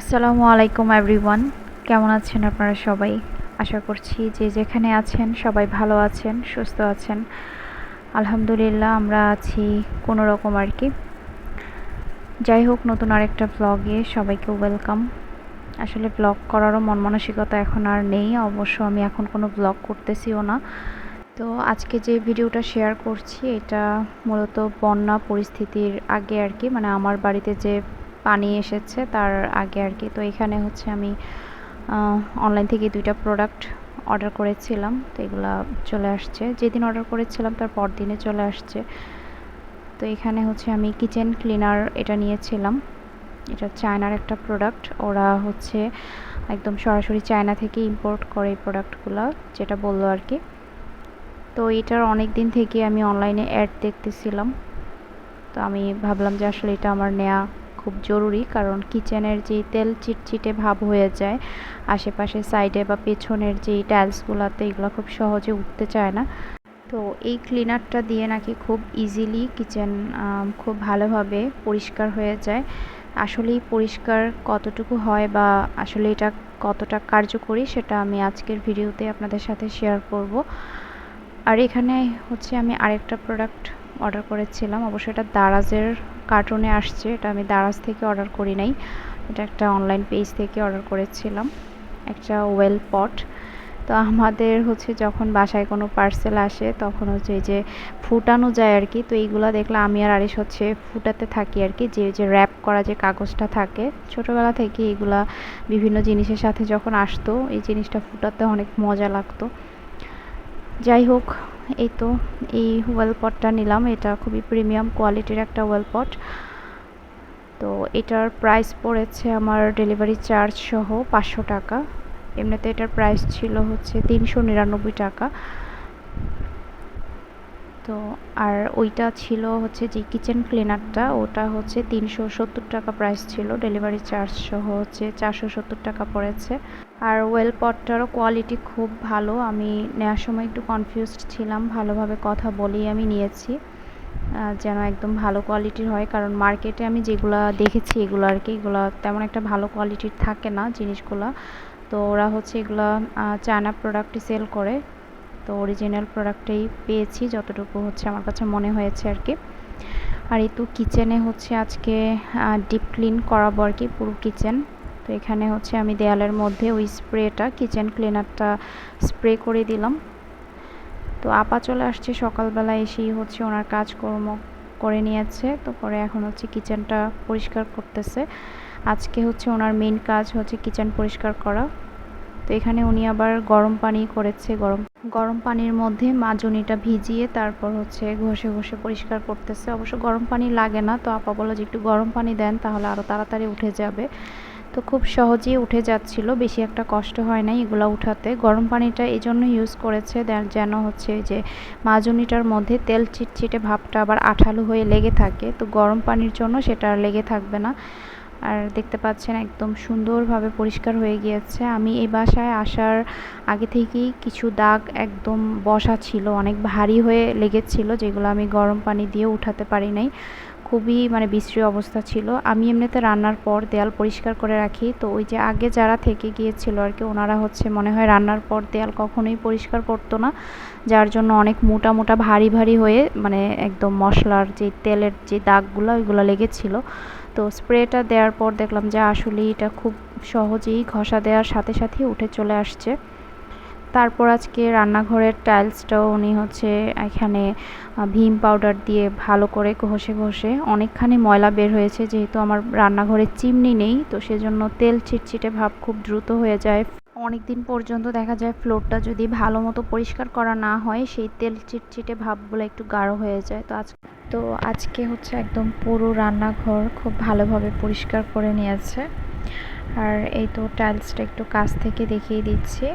আসসালামু আলাইকুম এভরিওয়ান কেমন আছেন আপনারা সবাই? আশা করছি যে যেখানে আছেন সবাই ভালো আছেন, সুস্থ আছেন। আলহামদুলিল্লাহ, আমরা আছি কোনো রকম আর কি। যাই হোক, নতুন আরেকটা ব্লগে সবাইকে ওয়েলকাম আসলে ব্লগ করারও মন মানসিকতা এখন আর নেই, অবশ্য আমি এখন কোনো ব্লগ করতেছিও না। তো আজকে যে ভিডিওটা শেয়ার করছি, এটা মূলত বন্যা পরিস্থিতির আগে আর কি মানে আমার বাড়িতে যে পানি এসেছে তার আগে আর কি। তো এখানে হচ্ছে আমি অনলাইন থেকে দুইটা প্রোডাক্ট অর্ডার করেছিলাম। তো এগুলা চলে আসছে। যেদিন অর্ডার করেছিলাম তার পর দিনে চলে আসছে। তো এখানে হচ্ছে আমি কিচেন ক্লিনার এটা নিয়েছিলাম। এটা চায়নার একটা প্রোডাক্ট ওরা হচ্ছে একদম সরাসরি চায়না থেকে ইম্পোর্ট করে এই প্রোডাক্টগুলো যেটা বলল আর কি। তো এটার অনেক দিন থেকে আমি অনলাইনে অ্যাড দেখতেছিলাম। তো আমি ভাবলাম যে আসলে এটা আমার নেওয়া খুব জরুরি, কারণ কিচেনের যে তেল চিটচিটে ভাব হয়ে যায়, আশেপাশে সাইডে বা পেছনের যেই টাইলসগুলোতে এগুলো খুব সহজে উঠতে চায় না। তো এই ক্লিনারটা দিয়ে নাকি খুব ইজিলি কিচেন খুব ভালোভাবে পরিষ্কার হয়ে যায়। আসলেই পরিষ্কার কতটুকু হয় বা আসলে এটা কতটা কার্যকরী সেটা আমি আজকের ভিডিওতে আপনাদের সাথে শেয়ার করব। আর এখানে হচ্ছে আমি আরেকটা প্রোডাক্ট অর্ডার করেছিলাম অবশ্যই এটা দারাজের কার্টুনে আসছে, এটা আমি দারাজ থেকে অর্ডার করি নাই। এটা একটা অনলাইন পেজ থেকে অর্ডার করেছিলাম, একটা ওয়েল পট তো আমাদের হচ্ছে যখন বাসায় কোনো পার্সেল আসে, তখন হচ্ছে এই যে ফুটানো যায় আর কি, তো এইগুলো দেখলে আমি আর আরিস হচ্ছে ফুটাতে থাকি আর কি, যে যে র্যাপ করা যে কাগজটা থাকে। ছোটোবেলা থেকে এগুলা বিভিন্ন জিনিসের সাথে যখন আসতো, এই জিনিসটা ফুটাতে অনেক মজা লাগতো। যাই হোক এই তো, এই ওয়েল পটটা নিলাম। এটা খুবই প্রিমিয়াম কোয়ালিটির একটা ওয়েল পট তো এটার প্রাইস পড়েছে আমার ডেলিভারি চার্জ সহ পাঁচশো টাকা। এমনিতে এটার প্রাইস ছিল হচ্ছে তিনশো নিরানব্বই টাকা। তো আর ওইটা ছিল হচ্ছে যে কিচেন ক্লিনারটা ওটা হচ্ছে তিনশো সত্তর টাকা প্রাইস ছিল। ডেলিভারি চার্জ সহ হচ্ছে চারশো সত্তর টাকা পড়েছে। আর ওয়েল পটটারও কোয়ালিটি খুব ভালো। আমি নেওয়ার সময় একটু কনফিউজড ছিলাম, ভালোভাবে কথা বলেই আমি নিয়েছি। যেন একদম ভালো কোয়ালিটির হয়, কারণ মার্কেটে আমি যেগুলো দেখেছি, এগুলো আর কি, এগুলো তেমন একটা ভালো কোয়ালিটির থাকে না জিনিসগুলো। তো ওরা হচ্ছে এগুলো চায়না প্রোডাক্টই সেল করে। তো অরিজিনাল প্রোডাক্টটাই পেয়েছি, যতটুকু হচ্ছে আমার কাছে মনে হয়েছে আর কি। আর এই তো কিচেনে হচ্ছে আজকে ডিপ ক্লিন করাবো আর কি, পুরো কিচেন তো এখানে হচ্ছে আমি দেয়ালের মধ্যে ওই স্প্রেটা কিচেন ক্লিনারটা স্প্রে করে দিলাম। তো আপা চলে আসছে, সকালবেলা এসেই হচ্ছে ওনার কাজকর্ম করে নিয়েছে। তো পরে এখন হচ্ছে কিচেনটা পরিষ্কার করতেছে। আজকে হচ্ছে ওনার মেন কাজ হচ্ছে কিচেন পরিষ্কার করা। তো এখানে উনি আবার গরম পানি করেছে, গরম গরম পানির মধ্যে মাজনিটা ভিজিয়ে তারপর হচ্ছে ঘষে ঘষে পরিষ্কার করতেছে। অবশ্য গরম পানি লাগে না, তো আপা বলো যে একটু গরম পানি দেন, তাহলে আরও তাড়াতাড়ি উঠে যাবে। তো খুব সহজেই উঠে যাচ্ছিল, বেশি একটা কষ্ট হয় নাই এগুলো উঠাতে। গরম পানিটা এই জন্য ইউজ করেছে যেন হচ্ছে যে মাজুনিটার মধ্যে তেল চিটচিটে ভাবটা আবার আঠালো হয়ে লেগে থাকে, তো গরম পানির জন্য সেটা আর লেগে থাকবে না। আর দেখতে পাচ্ছেন একদম সুন্দরভাবে পরিষ্কার হয়ে গিয়েছে। আমি এই বাসায় আসার আগে থেকেই কিছু দাগ একদম বসা ছিল, অনেক ভারী হয়ে লেগেছিল, যেগুলো আমি গরম পানি দিয়ে উঠাতে পারি নাই। খুবই মানে বিশ্রী অবস্থা ছিল। আমি এমনিতে রান্নার পর দেয়াল পরিষ্কার করে রাখি। তো ওই যে আগে যারা থেকে গিয়েছিল আর কি, ওনারা হচ্ছে মনে হয় রান্নার পর দেয়াল কখনোই পরিষ্কার করতো না। যার জন্য অনেক মোটা মোটা ভারী ভারী হয়ে মানে একদম মশলার যে তেলের যে দাগগুলো, ওইগুলো লেগেছিলো। তো স্প্রেটা দেওয়ার পর দেখলাম যে আসলে এটা খুব সহজেই ঘষা দেওয়ার সাথে সাথে উঠে চলে আসছে। তারপর আজকে রান্নাঘরের টাইলসটাও উনি হচ্ছে এখানে ভীম পাউডার দিয়ে ভালো করে ঘষে ঘষে অনেকখানি ময়লা বের হয়েছে, যেহেতু আমার রান্নাঘরে চিমনি নেই, তো সেজন্য তেল চিটচিটে ভাব খুব দ্রুত হয়ে যায়। অনেক দিন পর্যন্ত দেখা যায় ফ্লোরটা যদি ভালো মতো পরিষ্কার করা না হয়, সেই তেল চিটচিটে ভাবগুলো একটু গাঢ় হয়ে যায়। তো আজ, তো আজকে হচ্ছে একদম পুরো রান্নাঘর খুব ভালোভাবে পরিষ্কার করে নিয়েছে। আর এই তো টাইলসটা একটু কাছ থেকে দেখিয়ে দিচ্ছি।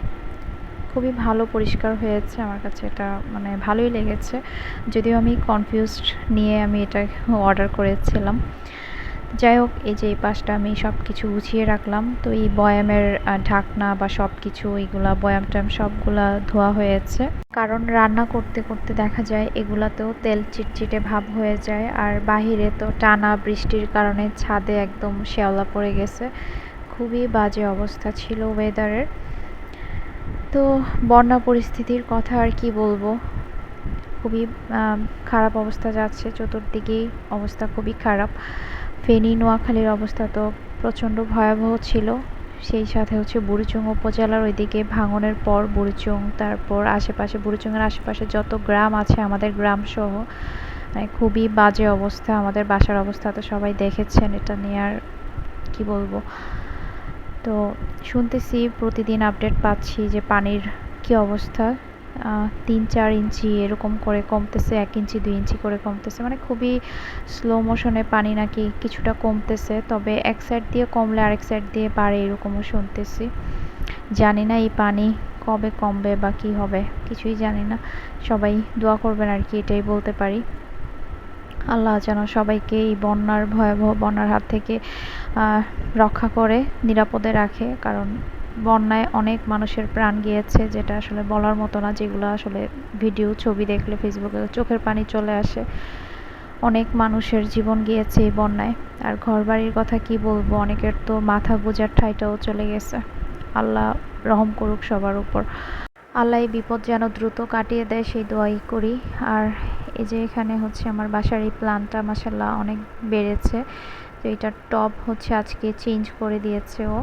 খুবই ভালো পরিষ্কার হয়েছে। আমার কাছে এটা মানে ভালোই লেগেছে। যদিও আমি কনফিউজড নিয়ে আমি এটা অর্ডার করেছিলাম। যাই হোক, এই যে এই পাশটা আমি সব কিছু গুছিয়ে রাখলাম। তো এই বয়ামের ঢাকনা বা সব কিছু এইগুলা, বয়াম টয়াম সবগুলা ধোয়া হয়েছে। কারণ রান্না করতে করতে দেখা যায়, এগুলাতেও তেল চিটচিটে ভাব হয়ে যায়। আর বাহিরে তো টানা বৃষ্টির কারণে ছাদে একদম শেওলা পড়ে গেছে। খুবই বাজে অবস্থা ছিল ওয়েদারের তো বন্যা পরিস্থিতির কথা আর কি বলব? খুবই খারাপ অবস্থা যাচ্ছে চতুর্দিকেই অবস্থা খুবই খারাপ। ফেনী, নোয়াখালীর অবস্থা তো প্রচণ্ড ভয়াবহ ছিল। সেই সাথে হচ্ছে বুড়িচুং উপজেলার ওইদিকে ভাঙনের পর বুড়িচুং, তারপর আশেপাশে, বুড়িচুংয়ের আশেপাশে যত গ্রাম আছে আমাদের গ্রাম সহ মানে খুবই বাজে অবস্থা। আমাদের বাসার অবস্থা তো সবাই দেখেছেন, এটা নিয়ে আর কী বলব? তো শুনতেছি প্রতিদিন আপডেট পাচ্ছি যে পানির কী অবস্থা। তিন চার ইঞ্চি এরকম করে কমতেছে, এক ইঞ্চি, দুই ইঞ্চি করে কমতেছে। মানে খুবই স্লো মোশনে পানি নাকি কিছুটা কমতেছে, তবে এক সাইড দিয়ে কমলে আরেক সাইড দিয়ে বাড়ে এরকমও শুনতেছি। জানি না এই পানি কবে কমবে বা কী হবে, কিছুই জানি না। সবাই দোয়া করবেন আর কি, এটাই বলতে পারি। আল্লাহ যেন সবাইকে এই বন্যার ভয়াবহ, বন্যার হাত থেকে রক্ষা করে, নিরাপদে রাখে। কারণ বন্যায় অনেক মানুষের প্রাণ গিয়েছে, যেটা আসলে বলার মতো না, যেগুলো আসলে ভিডিও, ছবি দেখলে ফেসবুকে চোখের পানি চলে আসে। অনেক মানুষের জীবন গিয়েছে এই বন্যায়। আর ঘর বাড়ির কথা কি বলব, অনেকের তো মাথা গোজার ঠাইটাও চলে গেছে। আল্লাহ রহম করুক সবার উপর। আল্লাহ এই বিপদ যেন দ্রুত কাটিয়ে দেয়, সেই দোয়াই করি। আর এই যে এখানে হচ্ছে আমার বাসার এই প্লান্টটা মাসাল্লাহ অনেক বেড়েছে। তো এটার টব হচ্ছে আজকে চেঞ্জ করে দিয়েছে ও।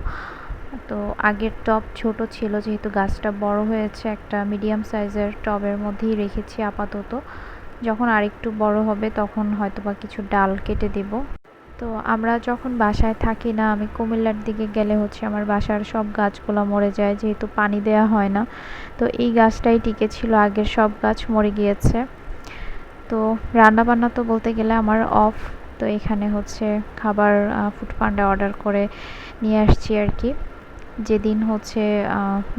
তো আগের টব ছোট ছিল, যেহেতু গাছটা বড় হয়েছে, একটা মিডিয়াম সাইজের টবের মধ্যেই রেখেছি আপাতত। যখন আরেকটু বড় হবে, তখন হয়তো বা কিছু ডাল কেটে দেব। তো আমরা যখন বাসায় থাকি না, আমি কুমিল্লার দিকে গেলে হচ্ছে আমার বাসার সব গাছগুলো মরে যায়, যেহেতু পানি দেয়া হয় না। তো এই গাছটাই টিকে ছিল, আগের সব গাছ মরে গিয়েছে। তো রান্নাবান্না তো বলতে গেলে আমার অফ তো এখানে হচ্ছে খাবার ফুড পান্ডা অর্ডার করে নিয়ে আসছি আর কি। যেদিন হচ্ছে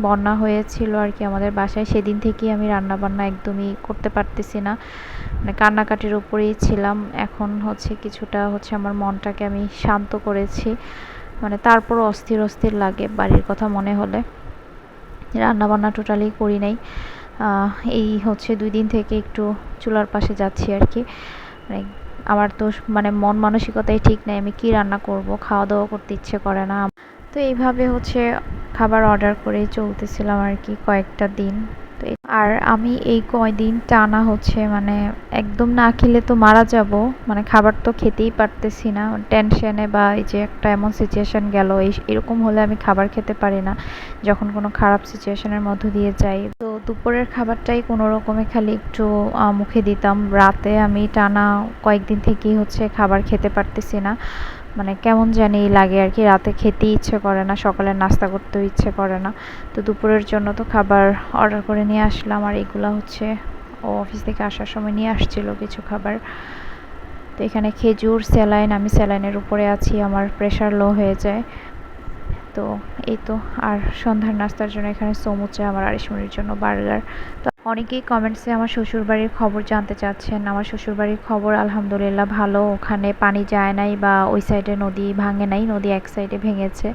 বন্যা হয়েছিল আর কি আমাদের বাসায়, সেদিন থেকেই আমি রান্না বান্না একদমই করতে পারতেছি না। মানে কান্নাকাটির উপরেই ছিলাম। এখন হচ্ছে কিছুটা হচ্ছে আমার মনটাকে আমি শান্ত করেছি। মানে তারপরও অস্থির অস্থির লাগে, বাড়ির কথা মনে হলে। রান্না বান্না টোটালি করি নাই। এই হচ্ছে দুই দিন থেকে একটু চুলার পাশে যাচ্ছি আর কি। মানে আমার তো মানে মন মানসিকতাই ঠিক নেই, আমি কি রান্না করব? খাওয়া দাওয়া করতে ইচ্ছে করে না। তো এইভাবে হচ্ছে খাবার অর্ডার করে চলতেছিলাম আর কি কয়েকটা দিন। তো আর আমি এই কয়দিন টানা হচ্ছে মানে একদম না খেলে তো মারা যাব। মানে খাবার তো খেতেই পারতেছি না। টেনশনে বা এই যে একটা এমন সিচুয়েশান গেল, এই এরকম হলে আমি খাবার খেতে পারি না। যখন কোনো খারাপ সিচুয়েশনের মধ্য দিয়ে যাই। দুপুরের খাবারটাই কোনো রকমে খালি একটু মুখে দিতাম। রাতে আমি টানা কয়েকদিন থেকেই হচ্ছে খাবার খেতে পারতেছি না। মানে কেমন জানি লাগে আর কি, রাতে খেতেই ইচ্ছে করে না, সকালে নাস্তা করতেও ইচ্ছে করে না। তো দুপুরের জন্য তো খাবার অর্ডার করে নিয়ে আসলাম আর এগুলো হচ্ছে ও অফিস থেকে আসার সময় নিয়ে আসছিল কিছু খাবার। তো এখানে খেজুর, স্যালাইন, আমি স্যালাইনের উপরে আছি, আমার প্রেশার লো হয়ে যায়। তো এই তো, আর সন্ধ্যার নাস্তার জন্য এখানে সমুচা, আমার আরিশমনির জন্য বার্গার। তো অনেকেই কমেন্টসে আমার শ্বশুরবাড়ির খবর জানতে চাচ্ছেন। আমার শ্বশুরবাড়ির খবর আলহামদুলিল্লাহ ভালো। ওখানে পানি যায় নাই বা ওই সাইডে নদী ভাঙে নাই, নদী এক সাইডে ভেঙেছে।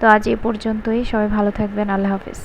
তো আজ এ পর্যন্তই। সবাই ভালো থাকবেন। আল্লাহ হাফিজ।